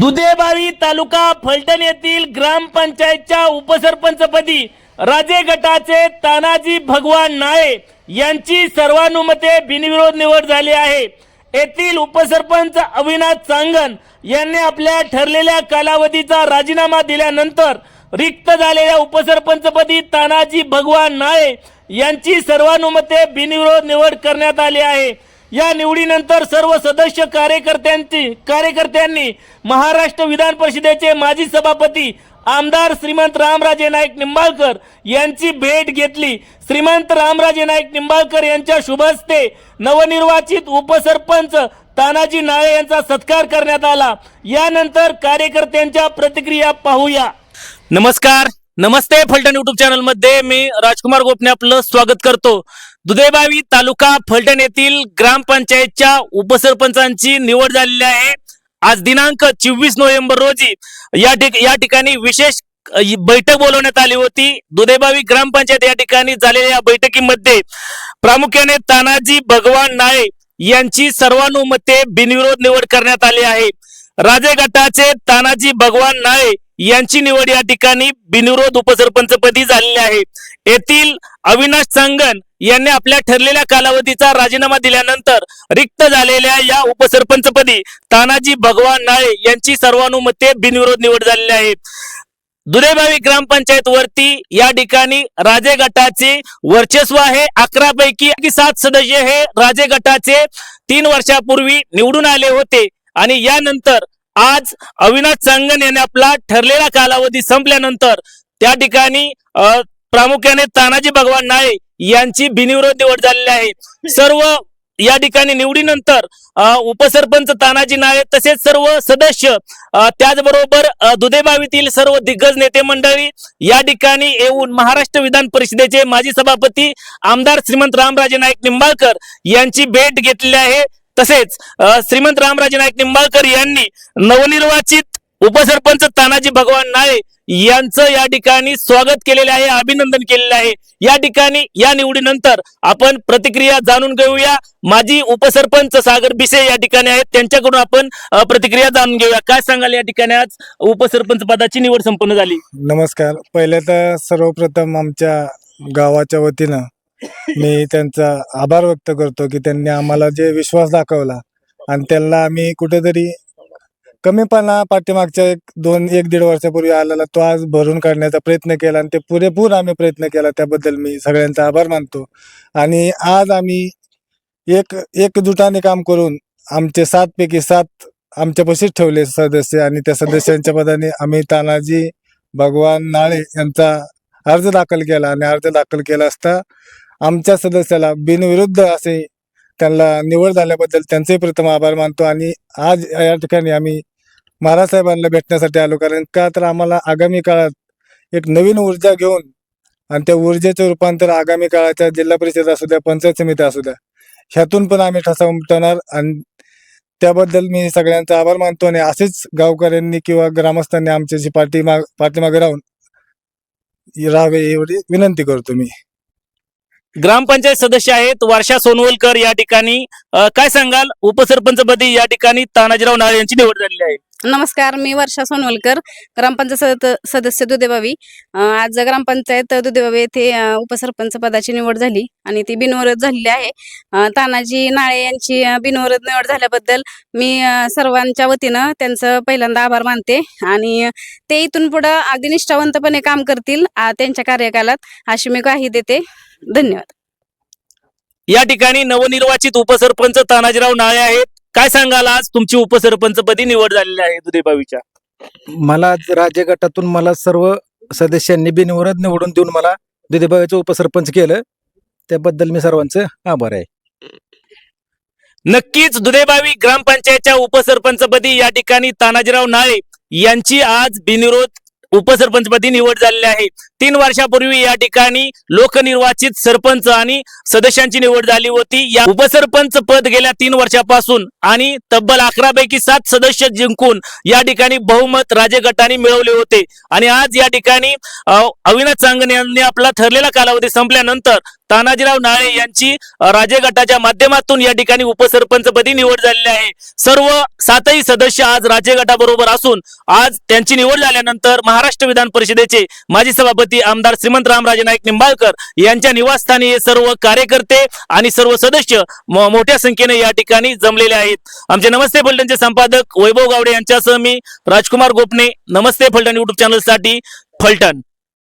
दुधेबावी तालुका फलटण येथील ग्रामपंचायतच्या उपसरपंचपदी राजे गटाचे तानाजी भगवान नाळे यांची सर्वानुमते बिनविरोध निवड झाली आहे. येथील उपसरपंच अविनाश चांगन यांनी आपल्या ठरलेल्या कालावधीचा राजीनामा दिल्यानंतर रिक्त झालेल्या उपसरपंचपदी तानाजी भगवान नाळे यांची सर्वानुमते बिनविरोध निवड करण्यात आली आहे. या निवडीनंतर सर्व सदस्य कार्यकर्त्यांची कार्यकर्त्यांनी महाराष्ट्र विधान परिषदेचे माजी सभापती आमदार श्रीमंत रामराजे नाईक निंबाळकर यांची भेट घेतली. श्रीमंत रामराजे नाईक निंबाळकर यांच्या शुभ हस्ते नवनिर्वाचित उपसरपंच तानाजी नाळे यांचा सत्कार करण्यात आला. यानंतर कार्यकर्त्यांच्या प्रतिक्रिया पाहूया. नमस्कार. नमस्ते फलटण युट्यूब चॅनलमध्ये मी राजकुमार गोपने आपलं स्वागत करतो. दुधेबावी तालुका फलटण येथील ग्रामपंचायतच्या उपसरपंचांची निवड झालेली आहे. आज दिनांक चोवीस नोव्हेंबर रोजी या ठिक या ठिकाणी विशेष बैठक बोलवण्यात आली होती. दुधेबावी ग्रामपंचायत या ठिकाणी झालेल्या या बैठकीमध्ये प्रामुख्याने तानाजी भगवान नाळे यांची सर्वानुमते बिनविरोध निवड करण्यात आली आहे. राजे गटाचे तानाजी भगवान नाळे यांची निवड या ठिकाणी बिनविरोध उपसरपंचपदी झालेली आहे. येथील अविनाश चांगन यांनी आपल्या ठरलेल्या कालावधीचा राजीनामा दिल्यानंतर रिक्त झालेल्या या उपसरपंचपदी तानाजी भगवान नाळे यांची सर्वानुमते बिनविरोध निवड झालेली आहे. दुधेबावी ग्रामपंचायत वरती या ठिकाणी राजे गटाचे वर्चस्व आहे. अकरा पैकी सात सदस्य हे राजे गटाचे तीन वर्षापूर्वी निवडून आले होते आणि यानंतर आज अविनाश चांगन यांनी आपला ठरलेला कालावधी संपल्यानंतर त्या ठिकाणी प्रामुख्याने तानाजी भगवान नाळे यांची बिनविरोध निवड झालेली आहे. सर्व या ठिकाणी निवडीनंतर उपसरपंच तानाजी नाळे तसेच सर्व सदस्य त्याचबरोबर दुधेबावीतील सर्व दिग्गज नेते मंडळी या ठिकाणी येऊन महाराष्ट्र विधान परिषदेचे माजी सभापती आमदार श्रीमंत रामराजे नाईक निंबाळकर यांची भेट घेतलेली आहे. तसेच श्रीमंत रामराजे नाईक निंबाळकर यांनी नवनिर्वाचित उपसरपंच तानाजी भगवान नाळे यांचं या ठिकाणी स्वागत केलेले आहे अभिनंदन केलेलं आहे. या ठिकाणी या निवडीनंतर आपण प्रतिक्रिया जाणून घेऊया. माजी उपसरपंच सागर बिसे या ठिकाणी आहेत. त्यांच्याकडून आपण प्रतिक्रिया जाणून घेऊया. काय सांगाल या ठिकाणी आज उपसरपंच पदाची निवड संपन्न झाली? नमस्कार. पहिले तर सर्वप्रथम आमच्या गावाच्या वतीनं मी त्यांचा आभार व्यक्त करतो की त्यांनी आम्हाला जे विश्वास दाखवला आणि त्यांना आम्ही कुठेतरी कमीपणा पाठीमागच्या एक दोन एक दीड वर्षापूर्वी आलेला तो आज भरून काढण्याचा प्रयत्न केला आणि ते पुरेपूर आम्ही प्रयत्न केला. त्याबद्दल मी सगळ्यांचा आभार मानतो. आणि आज आम्ही एक एकजुटाने काम करून आमचे सात पैकी सात आमच्यापाशीच ठेवले सदस्य आणि त्या सदस्यांच्या पदाने आम्ही तानाजी भगवान नाळे यांचा अर्ज दाखल केला आणि अर्ज दाखल केला असता आमच्या सदस्याला बिनविरुद्ध असे त्यांना निवड झाल्याबद्दल त्यांचे प्रथम आभार मानतो आणि आज या ठिकाणी आम्ही महाराज साहेबांना भेटण्यासाठी आलो. कारण का तर आम्हाला आगामी काळात एक नवीन ऊर्जा घेऊन आणि त्या ऊर्जेचं रूपांतर आगामी काळाच्या जिल्हा परिषद असू द्या पंचायत समिती असू द्या ह्यातून पण आम्ही ठसा उमटवणार आणि त्याबद्दल मी सगळ्यांचा आभार मानतो आणि असेच गावकऱ्यांनी किंवा ग्रामस्थांनी आमच्याशी पाठीमाग पाठीमागे राहून राहावे एवढी विनंती करतो मी. ग्रामपंचायत सदस्य आहेत. वर्षा सोनवलकर या ठिकाणी काय सांगाल? उपसरपंचपदी या ठिकाणी तानाजीराव नाळे यांची निवड झालेली आहे. नमस्कार मी वर्षा सोनवलकर ग्रामपंचायत सदस्य दुधेबावी. आज ग्रामपंचायत दुधेबावी येथे उपसरपंच पदाची निवड झाली आणि ती बिनविरोध झालेली आहे. तानाजी नाळे यांची बिनविरोध निवड झाल्याबद्दल मी सर्वांच्या वतीनं त्यांचं पहिल्यांदा आभार मानते आणि ते इथून पुढं अगदी निष्ठावंतपणे काम करतील त्यांच्या कार्यकालात. अशी मी ग्वाही देते. धन्यवाद. या ठिकाणी नवनिर्वाचित उपसरपंच तानाजीराव नाळे आहेत. काय सांगाल आज? तुमची उपसरपंचपदी निवड झालेली आहे दुधेबावीच्या मला राज्य गटातून मला सर्व सदस्यांनी बिनविरोध निवडून देऊन मला दुधेबाईचं उपसरपंच केलं. त्याबद्दल मी सर्वांचं आभार आहे. नक्कीच दुधेबावी ग्रामपंचायतच्या उपसरपंचपदी या ठिकाणी तानाजीराव नाळे यांची आज बिनविरोध उपसरपंचपदी निवड झालेली आहे. तीन वर्षापूर्वी या ठिकाणी लोकनिर्वाचित सरपंच आणि सदस्यांची निवड झाली होती. या उपसरपंच पद गेल्या तीन वर्षापासून आणि तब्बल अकरा पैकी सात सदस्य जिंकून या ठिकाणी बहुमत राजे गटाने मिळवले होते. आणि आज या ठिकाणी अविनाश चांगणे यांनी आपला ठरलेला कालावधी संपल्यानंतर तानाजीराव नाळे यांची राजे गटाच्या माध्यमातून या ठिकाणी उपसरपंचपदी निवड झालेली आहे. सर्व सातही सदस्य आज राजे गटाबरोबर असून आज त्यांची निवड झाल्यानंतर महाराष्ट्र विधान परिषदेचे माजी सभापती आमदार श्रीमंत रामराजे नाईक निंबाळकर यांच्या निवासस्थानी हे सर्व कार्यकर्ते आणि सर्व सदस्य मोठ्या संख्येने या ठिकाणी जमलेले आहेत. आमचे नमस्ते फलटणचे संपादक वैभव गावडे यांच्यासह मी राजकुमार गोपने. नमस्ते फलटण युट्यूब चॅनलसाठी फलटण.